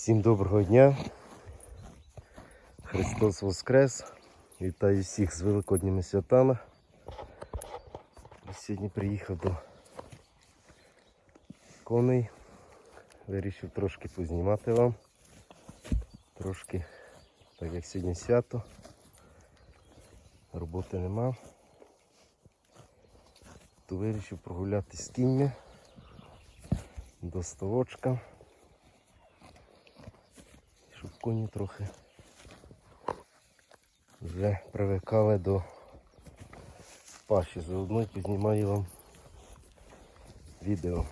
Всім доброго дня. Христос Воскрес. Вітаю всіх з Великодніми святами. Сьогодні приїхав до коней. Вирішив трошки познімати вам. Трошки, так як сьогодні свято. Роботи нема. То вирішив прогулятися з кіньми до ставочка коні трохи вже привикали до паші. Заодно познімаю вам відео.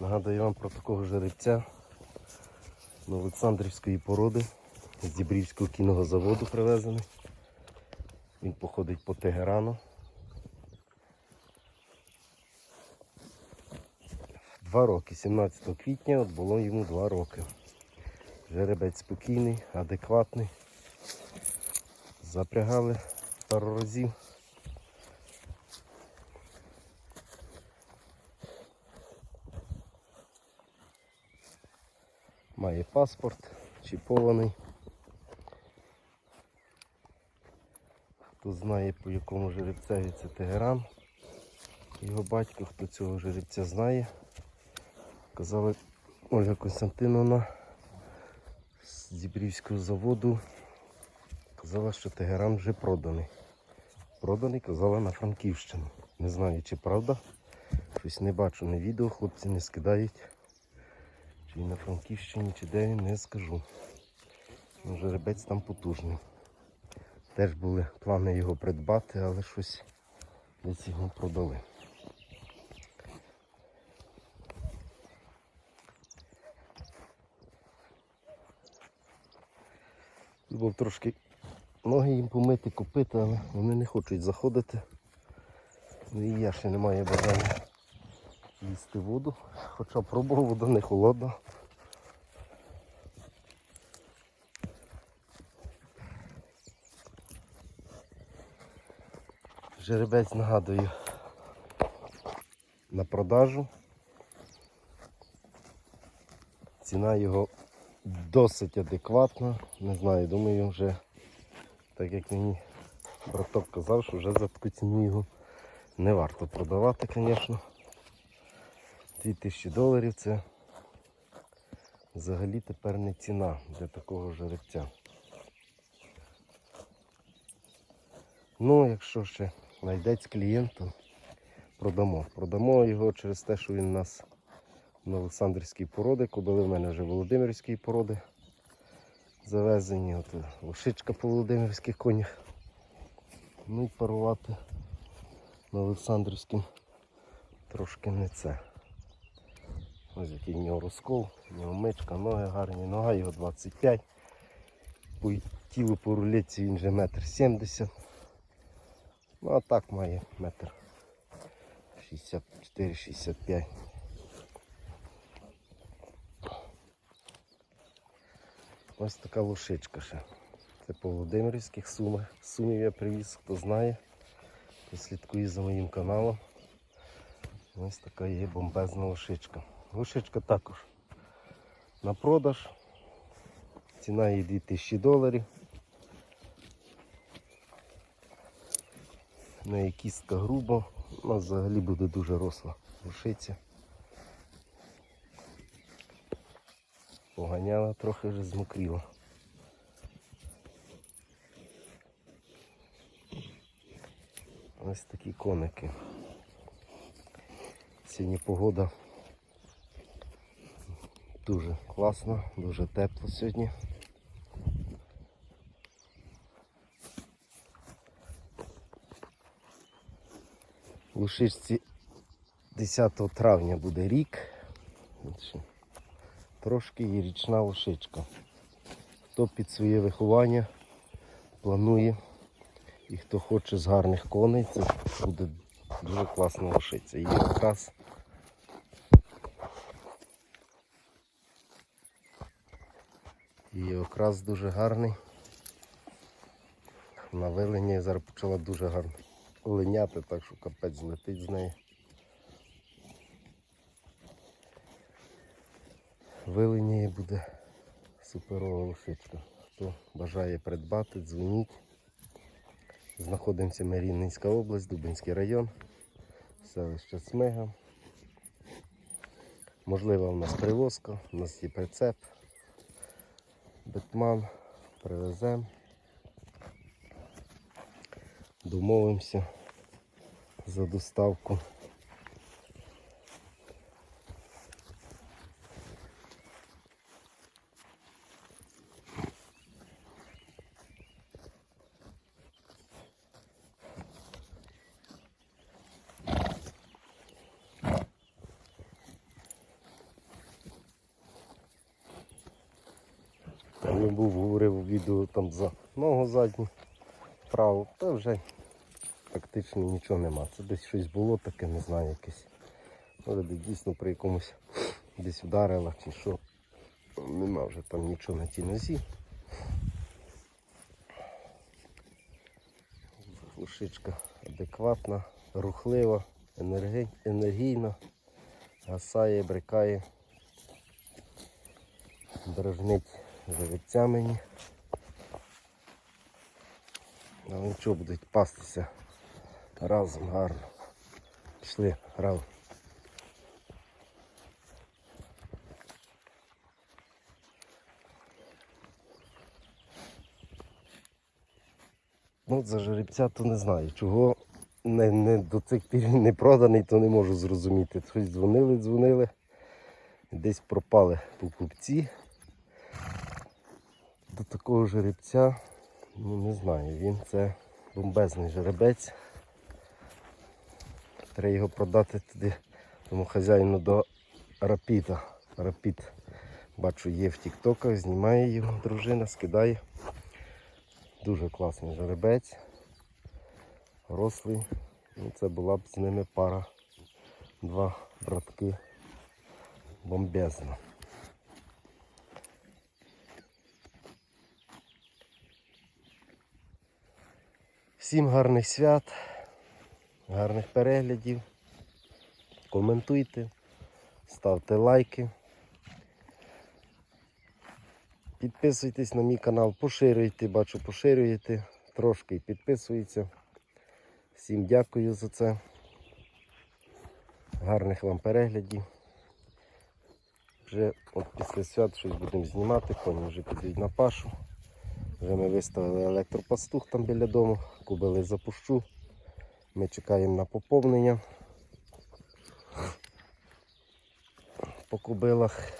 Нагадую вам про такого жеребця Олександрівської породи з Дібрівського кінного заводу привезений. Він походить по Тегерану. Два роки, 17 квітня, от було йому два роки. Жеребець спокійний, адекватний. Запрягали пару разів. Має паспорт, чіпований. Хто знає по якому жеребцеві це Тегеран. Його батько, хто цього жеребця знає. Казали Ольга Константиновна з Дібрівського заводу. Казала, що Тегеран вже проданий. Проданий, казала на Франківщину. Не знаю, чи правда. Щось не бачу на відео, хлопці не скидають. Чи на Франківщині, чи де не скажу. Ну, жеребець там потужний. Теж були плани його придбати, але щось десь його продали. Був трошки ноги їм помити, купити, але вони не хочуть заходити. Ну і я ще не маю бажання їсти воду, хоча пробував, вода не холодна. Жеребець нагадую на продажу. Ціна його досить адекватна. Не знаю, думаю, вже так як мені браток казав, що вже за таку ціну його не варто продавати, звісно. 2000 доларів це взагалі тепер не ціна для такого жеребця. Ну, якщо ще знайдеться клієнт, то продамо. Продамо його через те, що він у нас на Олександрівській породи. Кобили в мене вже Володимирської породи завезені. От лошичка по Володимирських конях. Ну і парувати на Олександрівським трошки не це. Ось який в нього розкол, в нього мичка, ноги гарні, нога його 25. По тілу по рулеці він вже метр 70. Ну а так має метр 64-65. Ось така лошичка ще. Це по Володимирівських сумах. Сумів я привіз, хто знає, хто слідкує за моїм каналом. Ось така є бомбезна лошичка. Лошичка також на продаж. Ціна її 2000 доларів. Неї кістка грубо, нас взагалі буде дуже росла лошиця. Поганяла, трохи вже змокріла. Ось такі коники. Сьогодні погода дуже класна, дуже тепло сьогодні. Лушичці 10 травня буде рік. Трошки є річна лошичка. Хто під своє виховання планує і хто хоче з гарних коней, це буде дуже класна лошиця. Її окрас. Її окрас дуже гарний. На вилені зараз почала дуже гарно линяти, так що капець злетить з неї. Вилиняє буде суперова лошичка. Хто бажає придбати, дзвоніть. Знаходимося ми Рівненська область, Дубинський район, селище Смига. Можлива у нас привозка, у нас є прицеп, бетман, привеземо. Домовимося за доставку. Там я був, говорив відео там за ногу задню, праву, та вже практично нічого нема. Це десь щось було таке, не знаю, якесь. Може дійсно при якомусь десь вдарила чи що. Нема вже там нічого на тій нозі. Лошичка адекватна, рухлива, енергійна, гасає, брикає, дражнить живця мені. Але нічого будуть пастися разом гарно. Пішли разом. Ну, за жеребця то не знаю. Чого не, не, до цих пір не проданий, то не можу зрозуміти. Щось дзвонили, дзвонили. Десь пропали покупці. До такого жеребця, ну не знаю, він це бомбезний жеребець. Треба його продати туди, тому хазяїну до Рапіда. Рапід, бачу, є в тіктоках, знімає його дружина, скидає. Дуже класний жеребець. Рослий. Ну, це була б з ними пара. Два братки. Бомбезно. Всім гарних свят, гарних переглядів. Коментуйте, ставте лайки. Підписуйтесь на мій канал, поширюйте, бачу, поширюєте, трошки підписується. Всім дякую за це. Гарних вам переглядів. Вже от після свят щось будемо знімати, коні вже підуть на пашу. Вже ми виставили електропастух там біля дому, кубили запущу. Ми чекаємо на поповнення. По кубилах.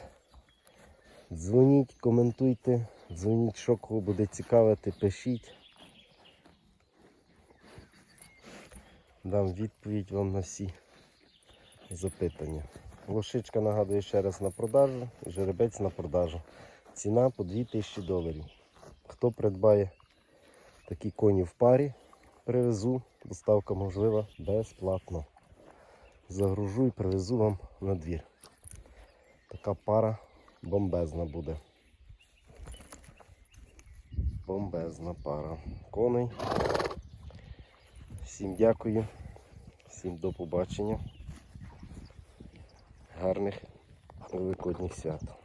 Дзвоніть, коментуйте, дзвоніть, що кого буде цікавити, пишіть. Дам відповідь вам на всі запитання. Лошичка нагадую ще раз на продажу, жеребець на продажу. Ціна по 2000 доларів. Хто придбає такі коні в парі, привезу, доставка можлива безплатно. Загружу і привезу вам на двір. Така пара бомбезна буде. Бомбезна пара коней. Всім дякую, всім до побачення. Гарних великодніх свят.